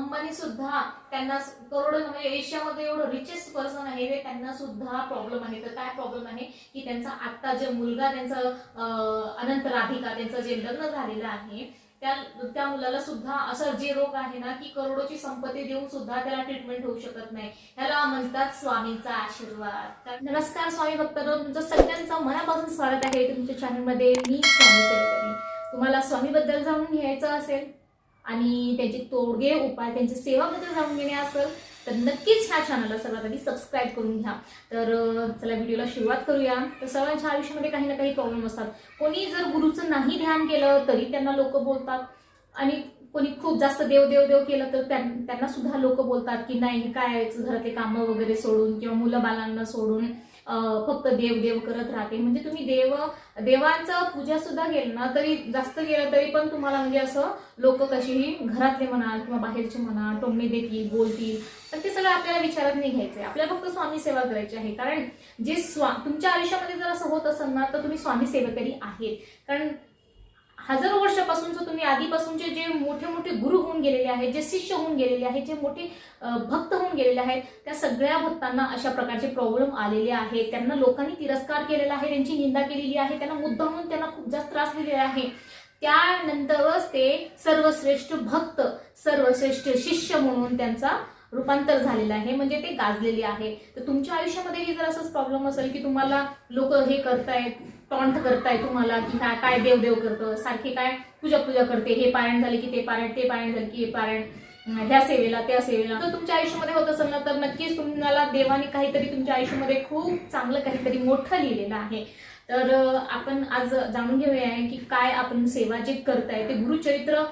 अंबानी सुद्धा त्यांना करोडो म्हणजे एशियामध्ये एवढं रिचेस्ट पर्सन आहे ते त्यांना सुद्धा प्रॉब्लेम आहे. तर काय प्रॉब्लेम आहे? की त्यांचा आता जे मुलगा त्यांचा अनंत राधिका त्यांचं जे लग्न झालेलं आहे त्या त्या मुलाला सुद्धा असं जे रोग आहे ना की करोडोची संपत्ती देऊन सुद्धा त्याला ट्रीटमेंट होऊ शकत नाही. ह्याला म्हणतात स्वामींचा आशीर्वाद. नमस्कार स्वामी भक्त तुमचं सगळ्यांचं मनापासून स्वागत आहे तुमच्या चॅनलमध्ये मी स्वामी सेवेकरी. तुम्हाला स्वामीबद्दल जाणून घ्यायचं असेल आणि त्याचे तोडगे उपाय त्यांची सेवाबद्दल जाणून घेणे असेल तर नक्कीच ह्या चॅनलला सर्वात आधी सबस्क्राईब करून घ्या. तर चला व्हिडिओला सुरुवात करूया. तर सर्वांच्या आयुष्यामध्ये काही ना काही प्रॉब्लेम असतात. कोणी जर गुरुचं नाही ध्यान केलं तरी त्यांना लोक बोलतात. आणि कोणी खूप जास्त देव देव देव केलं तर त्यां- त्यांना सुद्धा लोक बोलतात की नाही काय घरातले कामं वगैरे सोडून किंवा मुलं बालांना सोडून फक्त देव देव करत राहते. म्हणजे तुम्ही देव देवांचं पूजा सुद्धा केलं ना तरी जास्त केलं तरी पण तुम्हाला म्हणजे असं लोक कशीही घरातले म्हणा किंवा बाहेरचे म्हणा टोमणे देतील बोलतील तर ते सगळं आपल्याला विचारात नाही घ्यायचंय. आपल्याला फक्त स्वामी सेवा करायची आहे. कारण जे स्वा तुमच्या आयुष्यामध्ये जर असं होत असेल ना तर तुम्ही स्वामी सेवेकरी आहेत. कारण हजारो वर्षापासूनचं तुम्ही आधीपासूनचे जे मोठे मोठे गुरु होऊन गेलेले आहेत जे शिष्य होऊन गेलेले आहेत जे मोठे भक्त होऊन गेलेले आहेत त्या सगळ्या भक्तांना अशा प्रकारचे प्रॉब्लेम आलेले आहेत. त्यांना लोकांनी तिरस्कार केलेला आहे त्यांची निंदा केलेली आहे त्यांना मुद्दामून त्यांना खूप जास्त त्रास दिलेला आहे. त्यानंतरच ते सर्वश्रेष्ठ भक्त सर्वश्रेष्ठ शिष्य म्हणून त्यांचा रूपांतर झालेलं आहे म्हणजे ते गाजलेले आहे. तर तुमच्या आयुष्यामध्येही जर असंच प्रॉब्लेम असेल की तुम्हाला लोक हे करतायत टॉन्ट करताय तुम्हाला की काय काय देवदेव करतं सारखे काय पूजा पूजा करते हे पारायण झाले की ते पारायण ते पारायण झाले की हे पारायण ह्या सेवेला त्या सेवेला. तर तुमच्या आयुष्यामध्ये होत असेल ना तर नक्कीच तुम्हाला देवाने काहीतरी तुमच्या आयुष्यामध्ये खूप चांगलं काहीतरी मोठं लिहिलेलं आहे. तर आपण आज जाणून घेऊया की काय आपण सेवा जे करताय ते गुरुचरित्र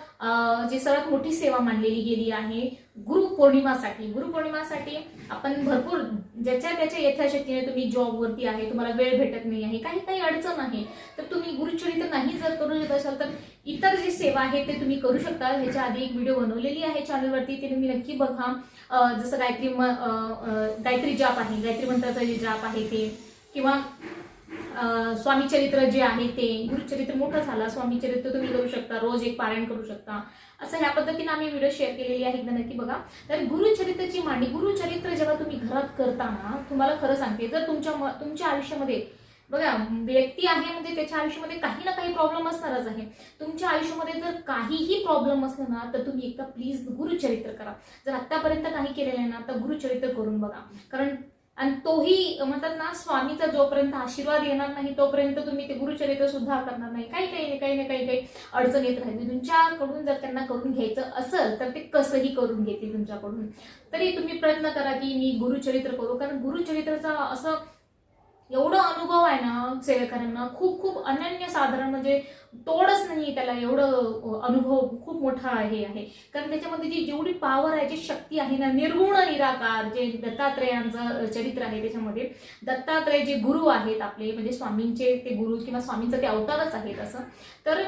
जी सर्वात मोठी सेवा मानलेली गेली आहे गुरु पौर्णिमासाठी गुरु पौर्णिमासाठी आपण भरपूर ज्याच्या त्याच्या यथाशक्तीने तुम्ही जॉबवरती आहे तुम्हाला वेळ भेटत नाही आहे काही काही अडचण आहे तर तुम्ही गुरुचरित्र नाही जर करू शकत असाल तर इतर जी सेवा आहे ते तुम्ही करू शकता. ह्याच्या आधी एक व्हिडिओ बनवलेली आहे चॅनलवरती ते तुम्ही नक्की बघा. जसं गायत्री म- गायत्री जाप आहे. गायत्री मंत्राचा जे जाप आहे ते. किंवा स्वामी चरित्र जे आहे ते गुरुचरित्र मोठं झाला स्वामी चरित्र तुम्ही करू शकता रोज एक पारायण करू शकता. असं ह्या पद्धतीने आम्ही व्हिडिओ शेअर केलेली आहे एकदा नक्की बघा. तर गुरुचरित्राची मांडणी गुरुचरित्र जेव्हा तुम्ही घरात करता ना तुम्हाला खरं सांगते जर तुमच्या म- तुमच्या आयुष्यामध्ये बघा व्यक्ती आहे म्हणजे त्याच्या आयुष्यामध्ये काही ना काही प्रॉब्लेम असणारच आहे. तुमच्या आयुष्यामध्ये जर काहीही प्रॉब्लेम असलं ना तर तुम्ही एकदा प्लीज गुरुचरित्र करा. जर आतापर्यंत नाही केलेलं आहे ना तर गुरुचरित्र करून बघा. कारण आणि तोही म्हणतात ना स्वामीचा जोपर्यंत आशीर्वाद येणार नाही तोपर्यंत तुम्ही ते गुरुचरित्र सुद्धा करणार नाही. काही काही काही ना काही काही अडचण येत राहील. तुमच्याकडून जर त्यांना करून घ्यायचं असेल तर ते कसंही करून घेतील तुमच्याकडून. तरी तुम्ही प्रयत्न करा की मी गुरुचरित्र करू. कारण गुरुचरित्राचा असं एवढं अनुभव आहे ना सेवेकरांना खूप खूप अनन्य साधारण म्हणजे तोडच नाही त्याला एवढं अनुभव खूप मोठा आहे आहे. कारण त्याच्यामध्ये जी जेवढी पॉवर आहे जी शक्ती आहे ना निर्गुण निराकार जे दत्तात्रयांचं चरित्र आहे त्याच्यामध्ये दत्तात्रय जे गुरु आहेत आपले म्हणजे स्वामींचे ते गुरु किंवा स्वामींचं ते अवतारच आहेत असं. तर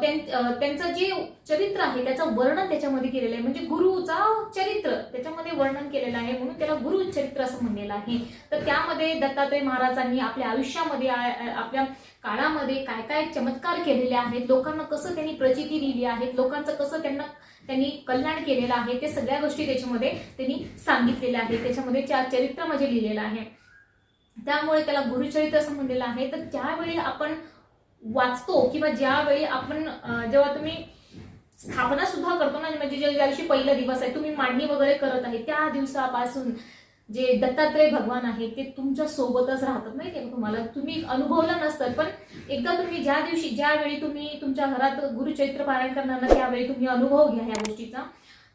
त्यां- त्यांचं जे चरित्र आहे त्याचं वर्णन त्याच्यामध्ये केलेलं आहे. म्हणजे गुरुचा चरित्र त्याच्यामध्ये वर्णन केलेलं आहे म्हणून त्याला गुरु चरित्र असं म्हणलेलं आहे. तर त्यामध्ये दत्तात्रय महाराजांनी आपल्या आयुष्यामध्ये आपल्या काळामध्ये काय काय चमत्कार केलेले आहेत लोकांना कसं त्यांनी प्रचिती दिली आहेत लोकांचं कसं त्यांना त्यांनी कल्याण केलेलं आहे ते सगळ्या गोष्टी त्याच्यामध्ये त्यांनी सांगितलेल्या आहेत त्याच्यामध्ये चार चरित्र म्हणजे लिहिलेलं आहे. त्यामुळे त्याला गुरुचरित्र असं म्हणलेलं आहे. तर ज्यावेळी आपण वाचतो किंवा ज्यावेळी आपण जेव्हा तुम्ही स्थापना सुद्धा करतो ना म्हणजे ज्या ज्या दिवशी पहिला दिवस आहे तुम्ही मांडणी वगैरे करत आहे त्या दिवसापासून जे दत्तात्रय भगवान आहे ते तुमच्या सोबतच राहतात माहिती आहे का तुम्हाला? तुम्ही अनुभवलं नसतं पण एकदा तुम्ही ज्या दिवशी ज्यावेळी तुम्ही तुमच्या घरात गुरुचैत्र पारायण करणार ना त्यावेळी तुम्ही अनुभव घ्या ह्या गोष्टीचा.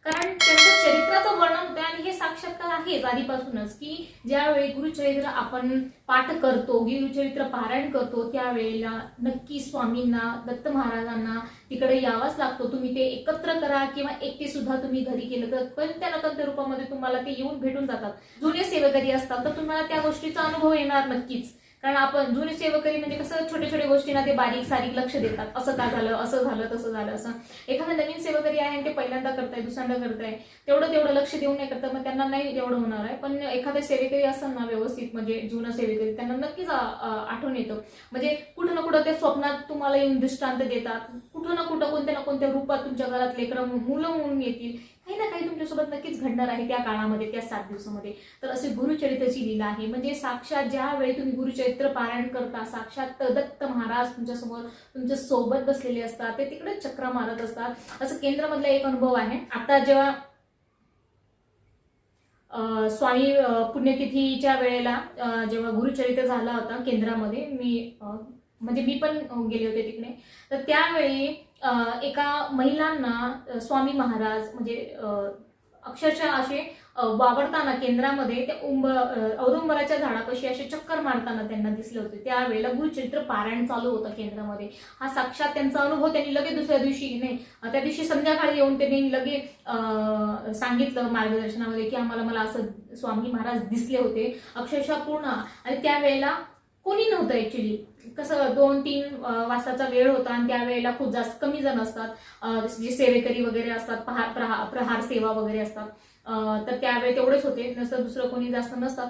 कारण त्यांचं चरित्राचं वर्णन होतं आणि हे साक्षात्कार आहेच आधीपासूनच की ज्यावेळी गुरुचरित्र आपण पाठ करतो गुरुचरित्र पारायण करतो त्यावेळेला नक्की स्वामींना दत्त महाराजांना तिकडे यावाच लागतो. तुम्ही ते एकत्र करा किंवा एकटे सुद्धा तुम्ही घरी केलं तर पण त्या नकंत रूपामध्ये तुम्हाला ते येऊन भेटून जातात. जुने सेवेकरी असतात तर तुम्हाला त्या गोष्टीचा अनुभव येणार नक्कीच. कारण आपण जुनी सेवकरी म्हणजे कसं छोट्या छोट्या गोष्टींना ते बारीक सारीक लक्ष देतात. असं का झालं असं झालं तसं झालं असं. एखादा नवीन सेवकरी आहे आणि ते पहिल्यांदा करताय दुसऱ्यांदा करताय तेवढं तेवढं लक्ष देऊन नाही करतं मग त्यांना नाही एवढं होणार आहे. पण एखादा सेवेकरी असं ना व्यवस्थित म्हणजे जुनं सेवेकरी त्यांना नक्कीच आठवण येतं. म्हणजे कुठं ना कुठं ते स्वप्नात तुम्हाला येऊन दृष्टांत देतात. कुठं ना कुठं कोणत्या ना कोणत्या रूपात तुमच्या घरात लेकरं मुलं म्हणून येतील. काही ना काही तुमच्यासोबत नक्कीच घडणार आहे त्या काळामध्ये त्या सात दिवसामध्ये. तर असे गुरुचरित्राची लीला आहे. म्हणजे साक्षात ज्यावेळी तुम्ही गुरुचरित्र पारायण करता साक्षात दत्त महाराज तुमच्यासमोर तुमच्यासोबत बसलेले असतात ते तिकडे चक्र मारत असतात. असं केंद्रामधला एक अनुभव आहे. आता जेव्हा स्वामी पुण्यतिथीच्या वेळेला जेव्हा गुरुचरित्र झाला होता केंद्रामध्ये मी म्हणजे मी पण गेले होते तिकडे. तर त्यावेळी एका महिलांना स्वामी महाराज म्हणजे अक्षरशः असे वावरताना केंद्रामध्ये त्या उंब औदुंबराच्या झाडापाशी असे चक्कर मारताना त्यांना दिसले होते. त्यावेळेला गुरुचरित्र पारायण चालू होतं केंद्रामध्ये. हा साक्षात त्यांचा अनुभव त्यांनी लगेच दुसऱ्या दिवशी नाही त्या दिवशी संध्याकाळी येऊन त्यांनी लगे सांगितलं मार्गदर्शनामध्ये की आम्हाला मला असं स्वामी महाराज दिसले होते. अक्षरशः पूर्ण. आणि त्यावेळेला कोणी नव्हतं ऍक्च्युली कसं दोन तीन वाजताचा वेळ होता आणि त्यावेळेला खूप जास्त कमी जण असतात. जे सेवेकरी वगैरे असतात प्रहार प्रहार प्रहार सेवा वगैरे असतात. तर त्यावेळी तेवढेच होते. नसतं दुसरं कोणी जास्त नसतात.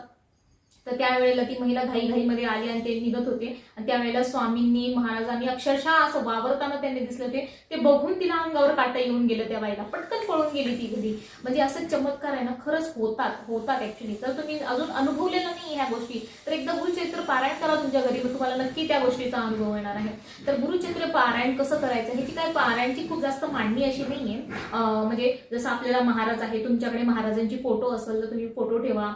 तर त्यावेळेला ती महिला घाईघाईमध्ये आली आणि ते निघत होते. आणि त्यावेळेला स्वामींनी महाराजांनी अक्षरशः असं वावरताना त्यांनी दिसले होते. ते बघून तिला अंगावर काटा येऊन गेलं त्या बाईला. पटकन पळून गेली ती घरी. म्हणजे असं चमत्कार आहे ना खरंच होतात होतात ऍक्च्युली तर तुम्ही अजून अनुभवलेलं नाही ह्या गोष्टी. तर एकदा गुरुचरित्र पारायण करा तुमच्या घरी मग तुम्हाला नक्की त्या गोष्टीचा अनुभव येणार आहे. तर गुरुचरित्र पारायण कसं करायचं? ह्याची काय पारायणची खूप जास्त मांडणी अशी नाहीये. म्हणजे जसं आपल्याला महाराज आहे तुमच्याकडे महाराजांची फोटो असेल तर तुम्ही फोटो ठेवा.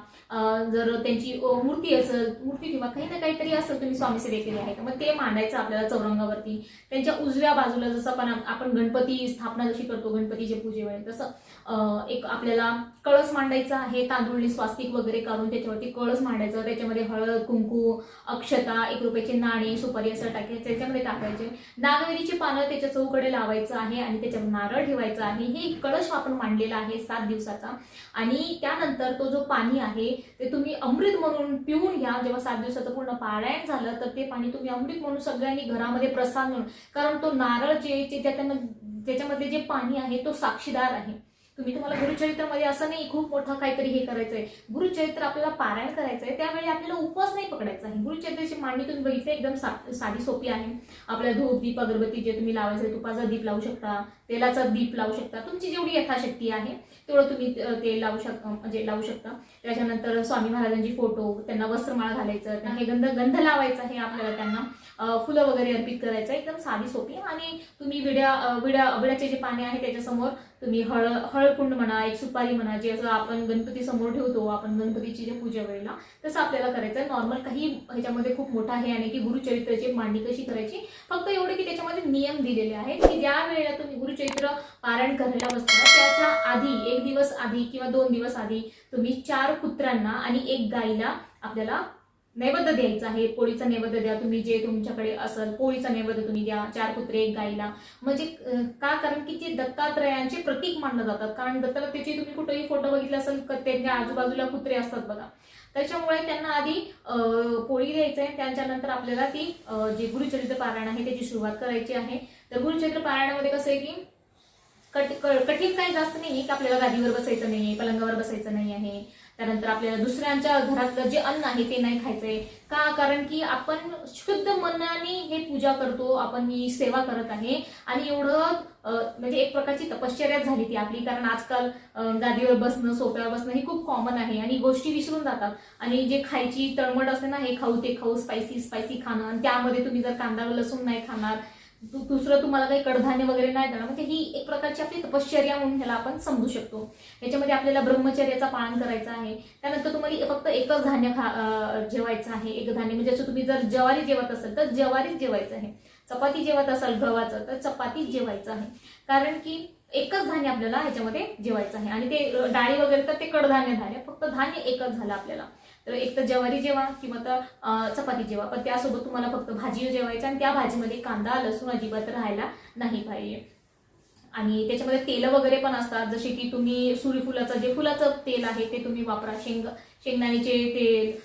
जर त्यांची मूर्ती असेल मूर्ती किंवा काही ना काहीतरी असेल तुम्ही स्वामी सेवेकरी आहे मग ते मांडायचं आपल्याला चौरंगावरती. त्यांच्या उजव्या बाजूला जसं आपण आपण गणपती स्थापना जशी करतो गणपतीचे पूजेवेळी तसं एक आपल्याला कळस मांडायचा आहे तांदूळनी स्वास्तिक वगैरे काढून त्याच्यावरती कळस मांडायचं त्याच्यामध्ये हळद कुंकू अक्षता एक रुपयाचे नाणे सुपारी असं टाकायचं त्याच्यामध्ये टाकायचे. नागवेलीची पानं त्याच्या चौकडे लावायचं आहे आणि त्याच्यावर नारळ ठेवायचं आहे. हे कळश आपण मांडलेला आहे सात दिवसाचा. आणि त्यानंतर तो जो पाणी आहे ते तुम्ही अमृत म्हणून पिऊन घ्या. जेव्हा सात दिवसाचं पूर्ण पारायण झालं तर ते पाणी तुम्ही अमृत म्हणून सगळ्यांनी घरामध्ये प्रसाद म्हणून. कारण तो नारळ जे त्याच्यामध्ये जे पाणी आहे तो साक्षीदार आहे. तुम्ही तुम्हाला गुरुचरित्रामध्ये असं नाही खूप मोठं काहीतरी हे करायचं आहे गुरुचरित्र आपल्याला पारायण करायचं आहे त्यावेळी आपल्याला उपवास नाही पकडायचा आहे. गुरुचरित्राची मांडणी तुम्ही बघितली एकदम सा- साधी सोपी आहे. आपल्या धूप दीप अगरबत्ती जे तुम्ही लावायचं तुपाचा दीप लावू शकता. तेलाचा दीप लावू शकता. तुमची जेवढी यथाशक्ती आहे तेवढं तुम्ही तेल ते लावू शकता म्हणजे लावू शकता. त्याच्यानंतर स्वामी महाराजांची फोटो त्यांना वस्त्रमाळ घालायचं त्यांना हे गंध गंध लावायचा आहे आपल्याला त्यांना. फुलं वगैरे अर्पित करायचं एकदम साधी सोपी. आणि तुम्ही विड्या विड्या विड्याचे जे पाने आहे त्याच्यासमोर तुम्ही हळ हळकुंड म्हणा एक सुपारी म्हणा जे असं आपण गणपती समोर ठेवतो आपण गणपतीची जे पूजा वेळेला तसं आपल्याला करायचं नॉर्मल काही ह्याच्यामध्ये खूप मोठा हे आणि की गुरुचरित्राची मांडणी कशी करायची फक्त एवढे की त्याच्यामध्ये नियम दिलेले आहेत की ज्या वेळेला तुम्ही गुरुचरित्र पारायण करायला बसता त्याच्या आधी एक दिवस आधी किंवा दोन दिवस आधी तुम्ही चार कुत्र्यांना आणि एक गाईला आपल्याला नैवेद्य द्यायचा आहे. पोळीचा नैवेद्य द्या तुम्ही जे तुमच्याकडे असेल पोळीचा नैवेद्य तुम्ही द्या. चार कुत्रे एक गाईला. म्हणजे का? कारण की ते दत्तात्रयांचे प्रतीक मानलं जातात. कारण दत्तात्रयाचे तुम्ही कुठेही फोटो बघितले असेल त्यांच्या आजूबाजूला कुत्रे असतात बघा. त्याच्यामुळे त्यांना आधी पोळी द्यायचं आहे त्यांच्यानंतर आपल्याला ती जे गुरुचरित्र पारायण आहे त्याची सुरुवात करायची आहे. तर गुरुचरित्र पारायणामध्ये कसं आहे की कठीण काही जास्त नाही की आपल्याला गादीवर बसायचं नाही पलंगावर बसायचं नाही आहे त्यानंतर आपल्याला दुसऱ्यांच्या घरातलं जे अन्न आहे ते नाही खायचंय. का? कारण की आपण शुद्ध मनाने हे पूजा करतो आपण ही सेवा करत आहे. आणि एवढं म्हणजे एक प्रकारची तपश्चर्या झाली ती आपली. कारण आजकाल गादीवर बसणं सोप्यावर बसणं हे खूप कॉमन आहे. आणि गोष्टी विसरून जातात. आणि जे खायची तळमळ असते ना हे खाऊ ते खाऊ स्पायसी स्पायसी खाणं. आणि त्यामध्ये तुम्ही जर कांदा लसूण नाही खाणार दुसरं तुम्हाला काही कडधान्य वगैरे नाही देणार. म्हणजे ही एक प्रकारची आपली तपश्चर्या म्हणून ह्याला आपण समजू शकतो. याच्यामध्ये आपल्याला ब्रह्मचर्याचा पालन करायचं आहे. त्यानंतर तुम्हाला फक्त एकच धान्य खा जेवायचं आहे. एक धान्य म्हणजे असं तुम्ही जर ज्वारी जेवत असाल तर ज्वारीच जेवायचं आहे. चपाती जेवत असाल गव्हाचं तर चपातीच जेवायचं आहे. कारण की एकच धान्य आपल्याला ह्याच्यामध्ये जेवायचं आहे. आणि ते डाळी वगैरे तर ते कडधान्य झाले फक्त धान्य एकच झालं आपल्याला. तर एक तर ज्वारी जेवा किंवा तर चपाती जेवा. पण त्यासोबत तुम्हाला फक्त भाजी जेवायची आणि त्या भाजीमध्ये कांदा लसूण अजिबात राहायला नाही पाहिजे. आणि त्याच्यामध्ये तेल वगैरे पण असतात. जसे की तुम्ही सूर्यफुलाचं जे फुलाचं तेल आहे ते तुम्ही वापरा. शेंग शेंगदाण्याचे तेल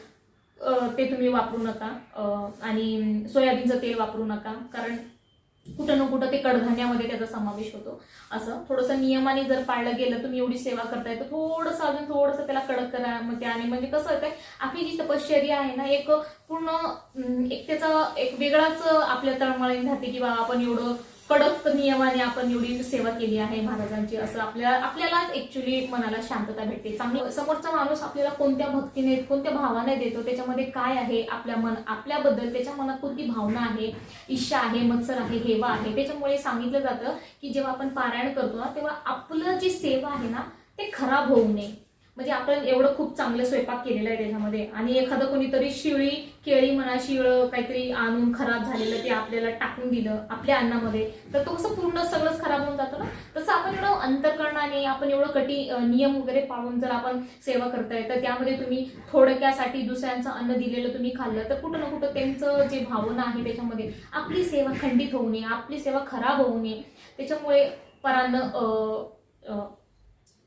ते तुम्ही वापरू नका. आणि सोयाबीनचं तेल वापरू नका. कारण कुठं ना कुठं ते कडधान्यामध्ये त्याचा समावेश होतो. असं थोडंसं नियमाने जर पाळलं गेलं तुम्ही एवढी सेवा करताय तर थोडंसं अजून थोडंसं त्याला कडक करा मग त्याने म्हणजे कसं होतंय आपली जी तपश्चर्या आहे ना एक पूर्ण एक त्याचा एक वेगळाच आपल्या तळमळीन राहते की बा आपण एवढं कडक नियमाने आपण एवढी सेवा केली आहे महाराजांची असं आपल्याला आपल्यालाच ऍक्च्युली मनाला शांतता भेटते. चांगलं समोरचा माणूस आपल्याला कोणत्या भक्तीने कोणत्या भावाने देतो त्याच्यामध्ये काय आहे आपल्या मन आपल्याबद्दल त्याच्या मनात कोणती भावना आहे इच्छा आहे मत्सर आहे हेवा आहे त्याच्यामुळे सांगितलं जातं की जेव्हा आपण पारायण करतो ना तेव्हा आपलं जी सेवा आहे ना ते खराब होऊ नये. म्हणजे आपण एवढं खूप चांगलं स्वयंपाक केलेला आहे त्याच्यामध्ये. आणि एखादं कोणीतरी शिळी केळी म्हणा शिळ काहीतरी आणून खराब झालेलं ते आपल्याला टाकून दिलं आपल्या अन्नामध्ये तर तो कसं पूर्ण सगळंच खराब होऊन जातं ना? तसं आपण एवढं अंतकरणाने आपण एवढं कटी नियम वगैरे पाळून जर आपण सेवा करताय तर त्यामध्ये तुम्ही थोडक्यासाठी दुसऱ्यांचं अन्न दिलेलं तुम्ही खाल्लं तर कुठं ना कुठं त्यांचं जे भावना आहे त्याच्यामध्ये आपली सेवा खंडित होऊ नये आपली सेवा खराब होऊ नये. त्याच्यामुळे परानं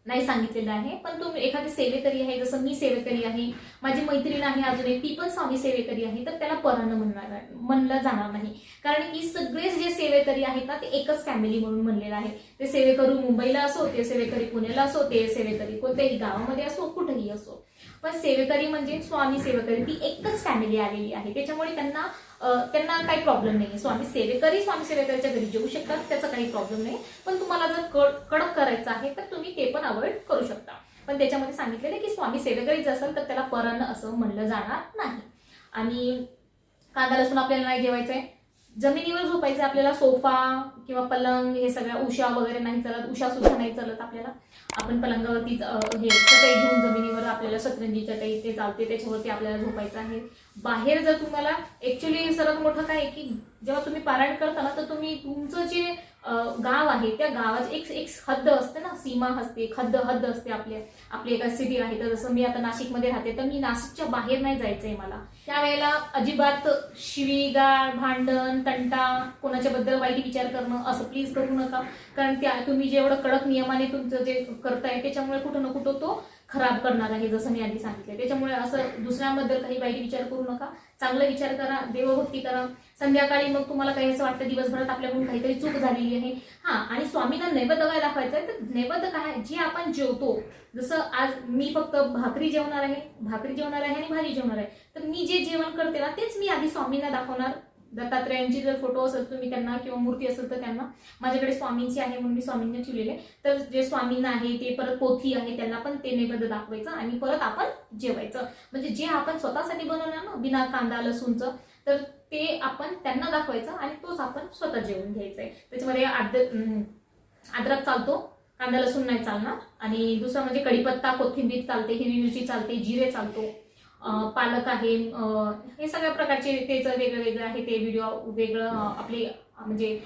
नाही सांगितलेलं आहे पण तुम्ही एखादी सेवेकरी आहे जसं मी सेवेकरी आहे माझी मैत्रीण आहे अजून एक ती पण स्वामी सेवेकरी आहे तर त्याला परानं म्हणणार म्हणलं जाणार नाही. कारण की सगळेच जे सेवेकरी आहेत ना ते एकच फॅमिली म्हणून म्हणलेलं आहे. ते सेवेकरू मुंबईला असो ते सेवेकरी पुण्याला असो ते सेवेकरी कोणत्याही गावामध्ये असो कुठेही असो. पण सेवेकरी म्हणजे स्वामी सेवेकरी ती एकच फॅमिली आलेली आहे. त्याच्यामुळे त्यांना त्यांना काही प्रॉब्लेम नाही स्वामी सेवेकरी स्वामी सेवेकरीच्या घरी जेऊ शकतात त्याचा काही प्रॉब्लेम नाही. पण तुम्हाला जर कड कडक करायचं आहे तर तुम्ही ते पण अवॉइड करू शकता. पण त्याच्यामध्ये सांगितलेलं आहे की स्वामी सेवेकरीच असेल तर त्याला परण असं म्हणलं जाणार नाही. आणि कांदा लसूण आपल्याला नाही जेवायचं आहे जमिनीवर झोपायचं आपल्याला सोफा किंवा पलंग हे सगळ्या उशा वगैरे नाही चालत उशा सुद्धा नाही चालत आपल्याला. आपण पलंगावरती हे चटई घेऊन जमिनीवर आपल्याला सतरंजी चटई ते चालते त्याच्यावरती आपल्याला झोपायचं आहे. बाहेर जर तुम्हाला ऍक्च्युली सर्वात मोठं काय आहे की जेव्हा तुम्ही पारायण करता ना तर तुम्ही तुमचं जे गाव आहे त्या गावाची एक एक हद्द असते ना सीमा असते खद्द हद्द हद्द असते आपल्या आपली एका सिटी आहे. तर जसं मी आता नाशिकमध्ये राहते तर मी नाशिकच्या बाहेर नाही जायचंय मला. त्यावेळेला अजिबात शिवीगाळ भांडण तंटा कोणाच्या बद्दल वाईट विचार करणं असं प्लीज करू नका. कारण त्या तुम्ही जेवढं कडक नियमाने तुमचं जे करताय त्याच्यामुळे कुठं ना कुठं तो खराब करणार आहे जसं मी आधी सांगितलं त्याच्यामुळे असं दुसऱ्यांबद्दल काही वाईट विचार करू नका. चांगला विचार करा देवभक्ती करा. संध्याकाळी मग तुम्हाला काही असं वाटतं दिवसभरात आपल्याकडून काहीतरी चूक झालेली आहे. हा आणि स्वामींना नैवेद्य काय दाखवायचं आहे तर नैवेद्य काय आहे? जे आपण जेवतो जसं आज मी फक्त भाकरी जेवणार आहे भाकरी जेवणार आहे आणि भाजी जेवणार आहे. तर मी जे जेवण करते ना तेच मी आधी स्वामींना दाखवणार. दत्तात्रयांची जर फोटो असेल तुम्ही त्यांना किंवा मूर्ती असेल तर त्यांना माझ्याकडे स्वामींची आहे म्हणून मी स्वामींना ठेवलेले. तर जे स्वामींना आहे ते परत पोथी आहे त्यांना पण ते नैवेद्य दाखवायचं आणि परत आपण जेवायचं. म्हणजे जे आपण स्वतःसाठी बनवलं ना बिना कांदा लसूणचं तर ते आपण त्यांना दाखवायचं आणि तोच आपण स्वतः जेवून आहे त्याच्यामध्ये आद्र आद्रक चालतो कांदा लसूण नाही चालणार. आणि दुसरं म्हणजे कढीपत्ता कोथिंबीर चालते हिरवी मिरची चालते जिरे चालतो. पालक आहे. हे सगळ्या प्रकारचे त्याचं वेगळं वेगळं आहे. ते व्हिडिओ वेगळं आपली आपले म्हणजे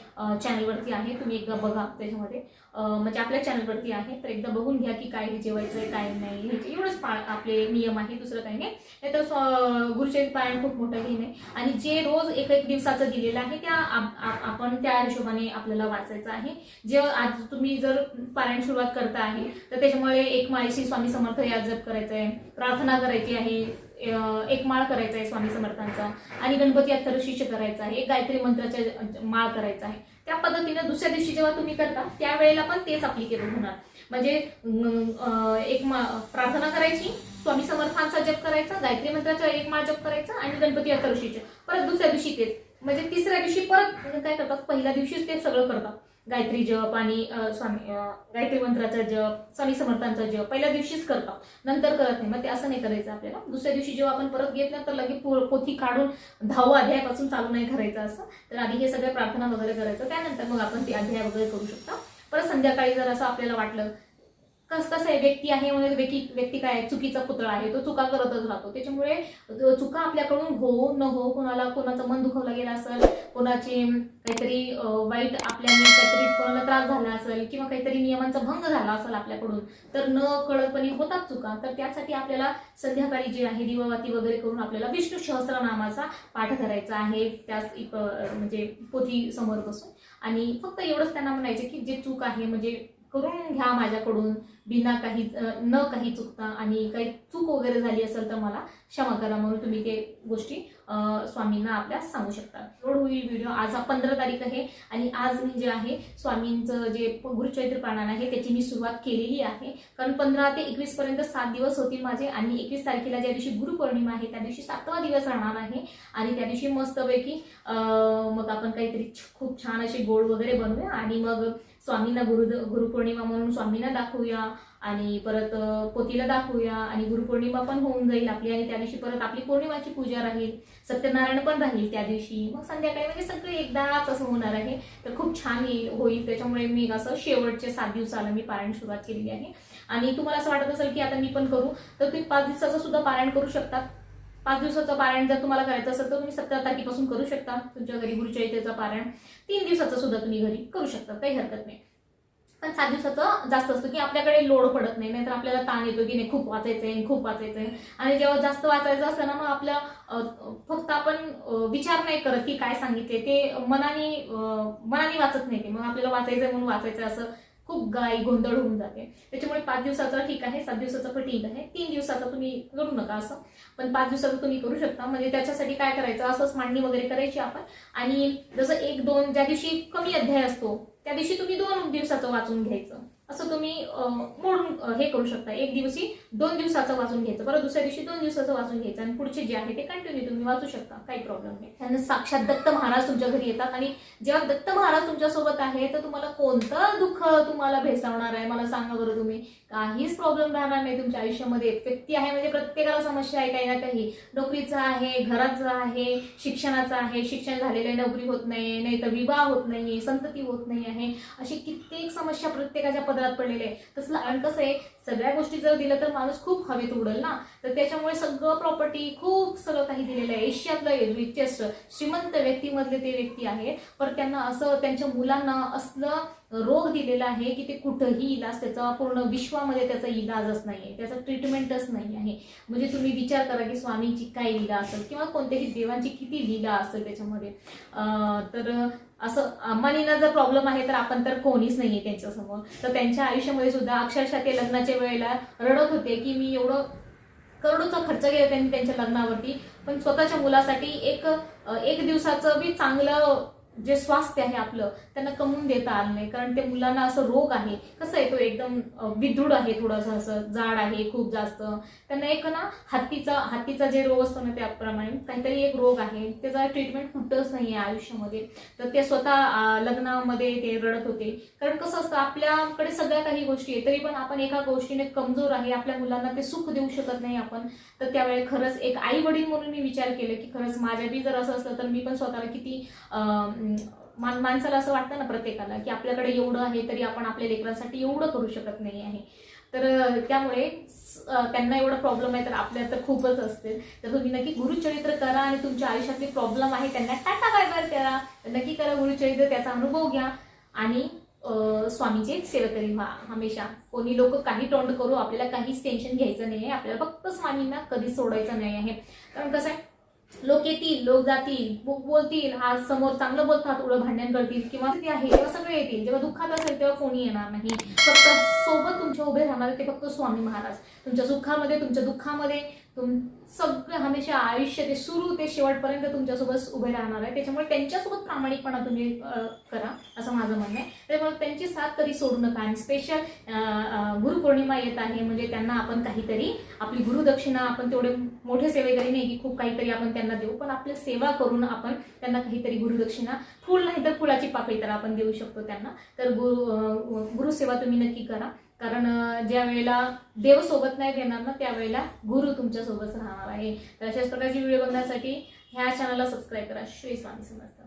चॅनलवरती आहे. तुम्ही एकदा बघा त्याच्यामध्ये. म्हणजे आपल्या चॅनलवरती आहे. तर एकदा बघून घ्या की काय जेवायचं आहे काय नाही. ह्याचे एवढंच पा आपले नियम आहे. दुसरं काही नाही. नाहीतर स्व- गुरुचरित पारायण खूप मोठं हे नाही. आणि जे रोज एक एक दिवसाचं दिलेलं आहे त्या आपण त्या हिशोबाने आपल्याला वाचायचं आहे. जे आज तुम्ही जर पारायण सुरुवात करता आहे तर त्याच्यामुळे एक माळीशी स्वामी समर्थ या जप करायचं आहे प्रार्थना करायची आहे. एक माळ करायचा आहे स्वामी समर्थांचा. आणि गणपती अत्तरशीष करायचा आहे एक गायत्री मंत्राचा माळ करायचा आहे. त्या पद्धतीनं दुसऱ्या दिवशी जेव्हा तुम्ही करता त्यावेळेला पण तेच अप्लिकेबल होणार. म्हणजे एक मा- प्रार्थना करायची स्वामी समर्थांचा जप करायचा गायत्री मंत्राचा एक माळ जप करायचा आणि गणपती अत्तरशीच परत दुसऱ्या दिवशी तेच. म्हणजे तिसऱ्या दिवशी परत काय करतात? पहिल्या दिवशीच ते सगळं करतात. गायत्री जप आणि स्वामी गायत्री मंत्राचा जप स्वामी समर्थांचा जप पहिल्या दिवशीच करतात. नंतर करत नाही. मग ते असं नाही करायचं आपल्याला. दुसऱ्या दिवशी जेव्हा आपण परत घेत नाही तर लगेच पो- पोथी काढून दहावा अध्यायापासून चालू नाही करायचं असं. तर आधी हे सगळं प्रार्थना वगैरे करायचं. त्यानंतर मग आपण ते अध्याय वगैरे करू शकतो. परत संध्याकाळी जर असं आपल्याला वाटलं कस कसं आहे व्यक्ती आहे म्हणजे व्यक्ती व्यक्ती काय आहे चुकीचा पुतळा आहे तो चुका करतच राहतो. त्याच्यामुळे चुका आपल्याकडून हो न हो कोणाला कोणाचं मन दुखवलं गेलं असेल कोणाचे काहीतरी वाईट आपल्याने काहीतरी कोणाला त्रास झाला असेल किंवा काहीतरी नियमांचा भंग झाला असेल आपल्याकडून तर न कळतपणे होतात चुका. तर त्यासाठी आपल्याला संध्याकाळी जे आहे दिवावाती वगैरे करून आपल्याला विष्णू सहस्रनामाचा पाठ करायचा आहे त्याच म्हणजे पोथी समोर बसून. आणि फक्त एवढंच त्यांना म्हणायचं की जे चूक आहे म्हणजे करून घ्या माझ्याकडून. बिना काही न काही चुकता आणि काही चूक वगैरे झाली असेल तर मला क्षमा करा म्हणून तुम्ही ते गोष्टी स्वामींना आपल्या सांगू शकता. रोड होईल व्हिडिओ आज हा पंधरा तारीख आहे आणि आज मी जे आहे स्वामींचं जे गुरुचरित्र पारायण आहे त्याची मी सुरुवात केलेली आहे. कारण पंधरा ते एकवीस पर्यंत सात दिवस होतील माझे आणि एकवीस तारखेला ज्या दिवशी गुरुपौर्णिमा आहे त्या दिवशी सातवा दिवस राहणार आहे. आणि त्या दिवशी मस्तपैकी मग आपण काहीतरी छ- खूप छान असे गोड वगैरे बनवूया आणि मग स्वामींना गुरु गुरुपौर्णिमा म्हणून स्वामींना दाखवूया आणि परत पोतीला दाखवूया आणि गुरुपौर्णिमा पण होऊन जाईल आपली आणि त्या दिवशी परत आपली पौर्णिमाची पूजा राहील सत्यनारायण पण राहील त्या दिवशी. मग संध्याकाळी म्हणजे सगळे एकदाच असं होणार आहे. तर खूप छान होईल. त्याच्यामुळे मी असं शेवटचे सात दिवसाला मी पारायण सुरुवात केलेली आहे. आणि तुम्हाला असं वाटत असेल की आता मी पण करू तर तुम्ही पाच दिवसाचं सुद्धा पारायण करू शकतात पाच दिवसाचं पारायण जर तुम्हाला करायचं असेल तर तुम्ही सतरा तारखेपासून करू शकता. तुमच्या घरी गुरुचरित्रेचं पारायण. तीन दिवसाचं सुद्धा तुम्ही घरी करू शकता. काही हरकत नाही. पण सात दिवसाचं जास्त असतं की आपल्याकडे लोड पडत नाही. नाहीतर आपल्याला ताण येतो की नाही खूप वाचायचंय खूप वाचायचंय. आणि जेव्हा जास्त वाचायचं असतं ना मग आपल्या फक्त आपण विचार नाही करत की काय सांगितले ते मनाने मनाने वाचत नाही ते. मग आपल्याला वाचायचं म्हणून वाचायचं असं खूप गाय गोंधळ होऊन जाते. त्याच्यामुळे पाच दिवसाचा ठीक आहे सात दिवसाचा पण ठीक आहे तीन दिवसाचा तुम्ही करू नका असं. पण पाच दिवसाचं तुम्ही करू शकता. म्हणजे त्याच्यासाठी काय करायचं असंच मांडणी वगैरे करायची आपण. आणि जसं एक दोन ज्या दिवशी कमी अध्याय असतो त्या दिवशी तुम्ही दोन दिवसाचं वाचून घ्यायचं. असं तुम्ही मोडून हे करू शकता. एक दिवशी दोन दिवसाचं वाचून घ्यायचं बरं दुसऱ्या दिवशी दोन दिवसाचं वाचून घ्यायचं आणि पुढचे जे आहे ते कंटिन्यू तुम्ही वाचू शकता. काही प्रॉब्लेम नाही. त्यांना साक्षात दत्त महाराज तुमच्या घरी येतात आणि जेव्हा दत्त महाराज तुमच्यासोबत आहे तर तुम्हाला कोणतं दुःख तुम्हाला भेसावणार आहे? मला सांगा बरं तुम्ही. काहीच प्रॉब्लेम राहणार नाही तुमच्या आयुष्यामध्ये. व्यक्ती आहे म्हणजे प्रत्येकाला समस्या आहे काही ना काही. नोकरीचं आहे घराचं आहे शिक्षणाचं आहे. शिक्षण झालेलं नोकरी होत नाही नाही तर विवाह होत नाही संतती होत नाही आहे. अशी कित्येक समस्या प्रत्येकाच्या पदरात पडलेल्या आहे तसलं आणि कसं आहे सगळ्या गोष्टी जर दिलं तर माणूस खूप हवेत उडेल ना. तर त्याच्यामुळे सगळं प्रॉपर्टी खूप सगळं काही दिलेलं आहे. एशियातलं रिचेस्ट श्रीमंत व्यक्तीमधले ते व्यक्ती आहेत. पण त्यांना असं त्यांच्या मुलांना असलं रोग दिलेला आहे की ते कुठंही इलाज त्याचा पूर्ण विश्वामध्ये त्याचा इलाजच नाही आहे त्याचा ट्रीटमेंटच नाही आहे म्हणजे तुम्ही विचार करा की स्वामींची काय लीला असेल किंवा कोणत्याही देवांची किती लीला असेल त्याच्यामध्ये. तर असं अंबानींना जर प्रॉब्लेम आहे तर आपण तर कोणीच नाहीये त्यांच्यासमोर. तर त्यांच्या आयुष्यामध्ये सुद्धा अक्षरशः ते लग्नाच्या वेळेला रडत होते की मी एवढं करोडोचा खर्च केला त्यांनी त्यांच्या लग्नावरती पण स्वतःच्या मुलासाठी एक एक दिवसाचं बी चांगलं जे स्वास्थ्य आहे आपलं त्यांना कमवून देता आलं नाही. कारण ते मुलांना असं रोग आहे. कसं आहे तो एकदम विदृढ आहे थोडंसं असं जाड आहे खूप जास्त. त्यांना एक ना हत्तीचा हत्तीचा जे रोग असतो ना त्याप्रमाणे काहीतरी एक रोग आहे. त्याचा ट्रीटमेंट कुठंच नाही आहे आयुष्यामध्ये. तर ते स्वतः लग्नामध्ये ते रडत होते. कारण कसं असतं आपल्याकडे सगळ्या काही गोष्टी आहे तरी पण आपण एका गोष्टीने कमजोर आहे आपल्या मुलांना ते सुख देऊ शकत नाही आपण. तर त्यावेळी खरंच एक आई वडील म्हणून मी विचार केला की खरंच माझ्या बी जर असं असलं तर मी पण स्वतःला किती मान माणसाला असं वाटतं ना प्रत्येकाला की आपल्याकडे एवढं आहे तरी आपण आपल्या लेकरांसाठी एवढं करू शकत नाही आहे. तर त्यामुळे त्यांना एवढा प्रॉब्लेम आहे तर आपल्या तर खूपच असते तर तुम्ही नक्की गुरुचरित्र करा आणि तुमच्या आयुष्यातले प्रॉब्लेम आहे त्यांना टाटा बाय बाय करा. नक्की करा गुरुचरित्र त्याचा अनुभव घ्या. आणि स्वामीचे सेवकरी व्हा. हमेशा कोणी लोक काही तोंड करू आपल्याला काहीच टेन्शन घ्यायचं नाही आहे आपल्याला फक्त स्वामींना कधीच सोडायचं नाही आहे. कारण कसं आहे लोक येतील लोक जातील बो- बोलतील आज समोर चांगलं बोलतात थोडं भांडण करतील किंवा ते आहे तेव्हा सगळे येतील. जेव्हा दुःखात असेल तेव्हा कोणी येणार नाही. फक्त सोबत तुमच्या उभे राहणार ते फक्त स्वामी महाराज. तुमच्या सुखामध्ये तुमच्या दुःखामध्ये तुम सगळं हमेशा आयुष्य ते सुरू ते शेवटपर्यंत तुमच्यासोबत उभे राहणार आहे. त्याच्यामुळे त्यांच्यासोबत प्रामाणिकपणा तुम्ही करा असं माझं म्हणणं आहे. त्यामुळे त्यांची साथ कधी सोडू नका. आणि स्पेशल गुरुपौर्णिमा येत आहे म्हणजे त्यांना आपण काहीतरी आपली गुरुदक्षिणा आपण तेवढे मोठे सेवेकरी नाही की खूप काहीतरी आपण त्यांना देऊ पण आपली सेवा करून आपण त्यांना काहीतरी गुरुदक्षिणा फुल नाही तर फुलाची पाकळी तर आपण देऊ शकतो त्यांना. तर गुरु गुरुसेवा तुम्ही नक्की करा. कारण ज्या वेळेला देव सोबत नाही देणार ना त्यावेळेला गुरु तुमच्यासोबत राहणार आहे. तर अशाच प्रकारची व्हिडिओ बघण्यासाठी ह्या चॅनलला सबस्क्राईब करा. श्री स्वामी समर्थ.